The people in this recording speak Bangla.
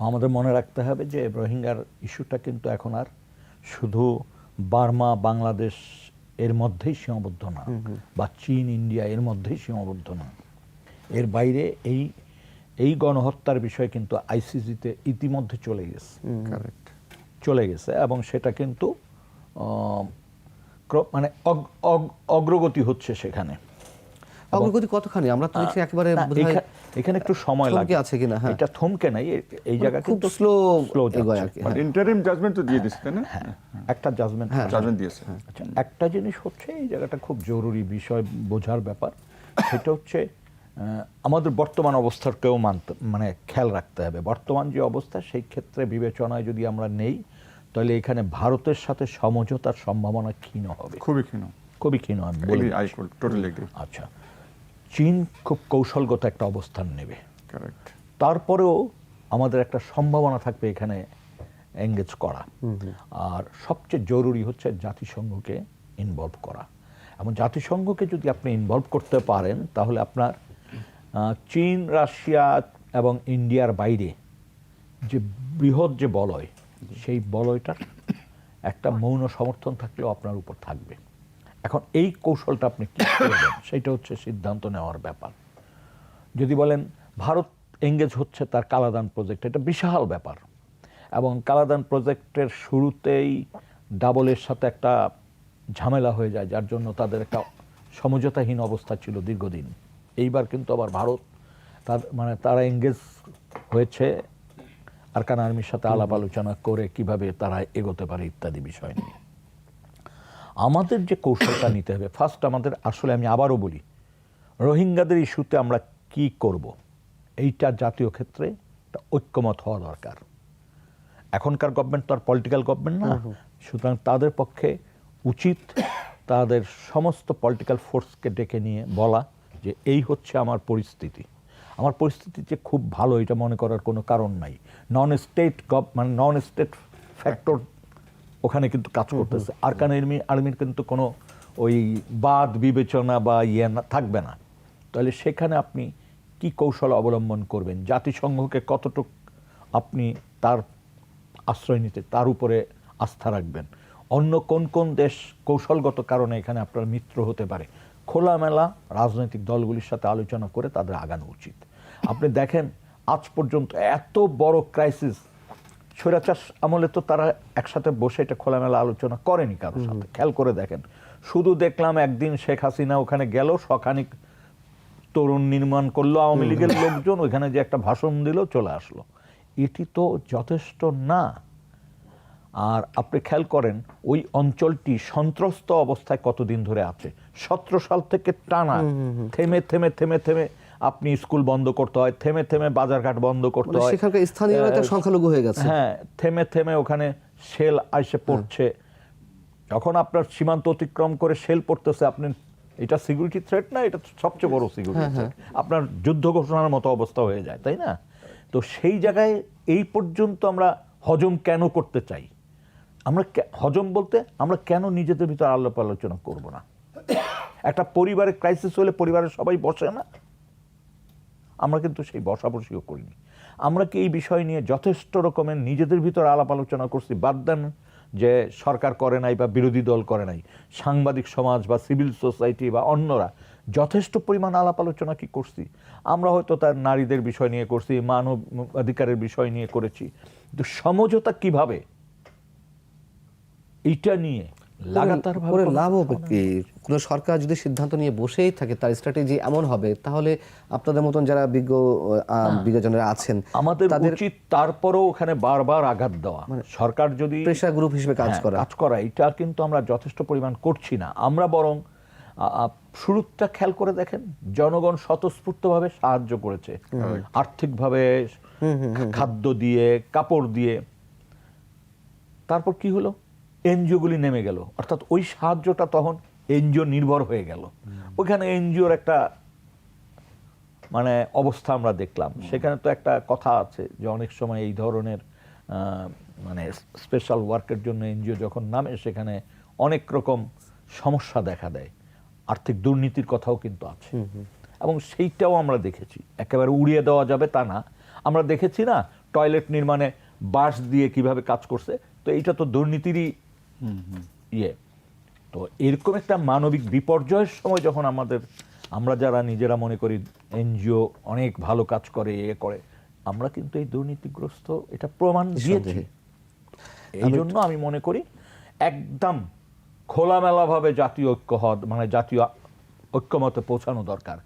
আমাদের মনে রাখতে হবে যে রোহিঙ্গার ইস্যুটা কিন্তু এখন আর শুধু বার্মা বাংলাদেশ এর মধ্যেই সীমাবদ্ধ না বা চীন ইন্ডিয়া এর মধ্যেই সীমাবদ্ধ না। এর বাইরে এই এই গণহত্যার বিষয় কিন্তু আইসিসিতে ইতিমধ্যে চলে গেছে। চলে গেছে এবং সেটা কিন্তু মানে অগ- অগ- অগ্রগতি হচ্ছে সেখানে। অগ্রগতি কতখানি? আমরা তো দেখছি একেবারে এখানে একটু সময় লাগে। আছে কিনা, হ্যাঁ। এটা থমকে নাই এই জায়গা খুব কিন্তু স্লো slow এগোয়। আর কি বাট হ্যাঁ। ইন্টারিম জাজমেন্ট তো দিয়ে দিচ্ছে না? একটা জাজমেন্ট জাজমেন্ট দিয়েছে। আচ্ছা একটা জিনিস হচ্ছে এই জায়গাটা খুব জরুরি বিষয় বোঝার ব্যাপার। সেটা হচ্ছে আমাদের বর্তমান অবস্থাকেও মানতে মানে খেয়াল রাখতে হবে। বর্তমান যে অবস্থা সেই ক্ষেত্রে বিবেচনায় যদি আমরা নেই তাহলে এখানে ভারতের সাথে সমঝোতার সম্ভাবনা ক্ষীণ হবে। খুবই ক্ষীণ। খুবই ক্ষীণ আমি বলে। আই টোটালি এগ্রি আচ্ছা। চীন খুব কৌশলগত একটা অবস্থান নেবে। তারপরেও আমাদের একটা সম্ভাবনা থাকবে এখানে এঙ্গেজ করা। আর সবচেয়ে জরুরি হচ্ছে জাতিসংঘকে ইনভলভ করা। এবং জাতিসংঘকে যদি আপনি ইনভলভ করতে পারেন তাহলে আপনার চীন রাশিয়া এবং ইন্ডিয়ার বাইরে যে বৃহৎ যে বলয় সেই বলয়টার একটা মৌন সমর্থন থাকলেও আপনার উপর থাকবে। এখন এই কৌশলটা আপনি কি করবেন সেটা হচ্ছে সিদ্ধান্ত নেওয়ার ব্যাপার। যদি বলেন, ভারত এঙ্গেজ হচ্ছে তার কালাদান প্রজেক্ট এটা বিশাল ব্যাপার। এবং কালাদান প্রজেক্টের শুরুতেই ডাবলের সাথে একটা ঝামেলা হয়ে যায়, যার জন্য তাদের একটা সমঝোতাহীন অবস্থা ছিল দীর্ঘদিন। এইবার কিন্তু আবার ভারত তার মানে তারা এঙ্গেজ হয়েছে, আরকান আর্মির সাথে আলাপ আলোচনা করে কীভাবে তারা এগোতে পারে ইত্যাদি বিষয় নিয়ে। আমাদের যে কৌশলটা নিতে হবে ফার্স্ট আমাদের আসলে আমি আবারও বলি রোহিঙ্গাদের ইস্যুতে আমরা কি করব? এইটা জাতীয় ক্ষেত্রে একটা ঐক্যমত হওয়া দরকার। এখনকার গভর্নমেন্ট তো আর পলিটিক্যাল গভর্নমেন্ট না। সুতরাং তাদের পক্ষে উচিত তাদের সমস্ত পলিটিক্যাল ফোর্সকে ডেকে নিয়ে বলা যে এই হচ্ছে আমার পরিস্থিতি। আমার পরিস্থিতি যে খুব ভালো এটা মনে করার কোনো কারণ নাই। নন স্টেট গভ মানে নন স্টেট ফ্যাক্টর ওখানে কিন্তু কাজ করতেছে। আরকান আর্মি আর্মির কিন্তু কোনো ওই বাদ বিবেচনা বা ইয়ে না থাকবে না। তাহলে সেখানে আপনি কি কৌশল অবলম্বন করবেন? জাতিসংঘকে কতটুক আপনি তার আশ্রয় নিতে তার উপরে আস্থা রাখবেন? অন্য কোন কোন দেশ কৌশলগত কারণে এখানে আপনার মিত্র হতে পারে? খোলামেলা রাজনৈতিক দলগুলির সাথে আলোচনা করে তাদের আগানো উচিত। আপনি দেখেন আজ পর্যন্ত এত বড় ক্রাইসিস স্বৈরাচার আমলে তো তারা একসাথে বসে এটা খোলামেলা আলোচনা করেনি কারোর সাথে। খেয়াল করে দেখেন। শুধু দেখলাম একদিন শেখ হাসিনা ওখানে গেল সখানিক তরুণ নির্মাণ করল আওয়ামী লীগের লোকজন ওইখানে যে একটা ভাষণ দিল চলে আসলো। এটি তো যথেষ্ট না। আর আপনি খেয়াল করেন ওই অঞ্চলটি সন্ত্রস্ত অবস্থায় কতদিন ধরে আছে? সতেরো সাল থেকে টানা থেমে থেমে থেমে থেমে আপনি স্কুল বন্ধ করতে হয় থেমে থেমে বাজারঘাট বন্ধ করতে মানে হয়। সেখানকার স্থানীয়রা একটা সংখ্যালঘু হয়ে গেছে। হ্যাঁ থেমে থেমে ওখানে শেল আইসে পড়ছে। যখন আপনার সীমান্ত অতিক্রম করে শেল পড়তেছে আপনি এটা সিকিউরিটি থ্রেট না? এটা সবচেয়ে বড় সিকিউরিটি থ্রেট আপনার যুদ্ধ ঘোষণার মতো অবস্থা হয়ে যায় তাই না? তো সেই জায়গায় এই পর্যন্ত আমরা হজম কেন করতে চাই? আমরা হজম বলতে আমরা কেন নিজেদের ভিতর আলাপ আলোচনা করব না? একটা পরিবারের ক্রাইসিস হলে পরিবারের সবাই বসে না? আমরা কিন্তু সেই বসাবসিও করিনি। আমরা কি এই বিষয় নিয়ে যথেষ্ট রকমের নিজেদের ভিতর আলাপ আলোচনা করছি? বাদ দেন যে সরকার করে নাই বা বিরোধী দল করে নাই, সাংবাদিক সমাজ বা সিভিল সোসাইটি বা অন্যরা যথেষ্ট পরিমাণ আলাপ আলোচনা কি করছি? আমরা হয়তো তার নারীদের বিষয় নিয়ে করছি, মানব অধিকারের বিষয় নিয়ে করেছি। কিন্তু সমঝোতা কীভাবে? এইটা নিয়ে লাগাতার করে লাভ হবে কি? কোনো সরকার যদি সিদ্ধান্ত নিয়ে বসেই থাকে তার স্ট্র্যাটেজি এমন হবে তাহলে আপনাদের মতন যারা বিজ্ঞ বিজ্ঞজনেরা আছেন আমাদের উচিত তারপরও ওখানে বারবার আঘাত দেওয়া। সরকার যদি প্রেশার গ্রুপ হিসেবে কাজ হ্যাঁ, করা। কাজ করা এটা কিন্তু আমরা যথেষ্ট পরিমাণ করছি না। আমরা বরং শুরুটা খেয়াল করে দেখেন জনগণ স্বতঃস্ফূর্তভাবে সাহায্য করেছে। আর্থিকভাবে খাদ্য দিয়ে কাপড় দিয়ে। তারপর কি হলো? এনজিওগুলি নেমে গেল। অর্থাৎ ওই সাহায্যটা তখন এনজিও নির্ভর হয়ে গেল। ওইখানে এনজিওর একটা মানে অবস্থা আমরা দেখলাম। সেখানে তো একটা কথা আছে যে অনেক সময় এই ধরনের মানে স্পেশাল ওয়ার্কের জন্য এনজিও যখন নামে সেখানে অনেক রকম সমস্যা দেখা দেয়। আর্থিক দুর্নীতির কথাও কিন্তু আছে। এবং সেইটাও আমরা দেখেছি। একেবারে উড়িয়ে দেওয়া যাবে তা না। আমরা দেখেছি না টয়লেট নির্মাণে বাঁশ দিয়ে কীভাবে কাজ করছে। তো এইটা তো দুর্নীতিরই ইয়ে। তো এরকম একটা মানবিক বিপর্যয়ের সময় যখন আমাদের আমরা যারা নিজেরা মনে করি এনজিও অনেক ভালো কাজ করে এ করে আমরা কিন্তু এই দুর্নীতিগ্রস্ত এটা প্রমাণ দিয়েছি। এই জন্য আমি মনে করি একদম খোলামেলাভাবে জাতীয় ঐক্য হওয়া মানে জাতীয় ঐক্যমতে পৌঁছানো দরকার।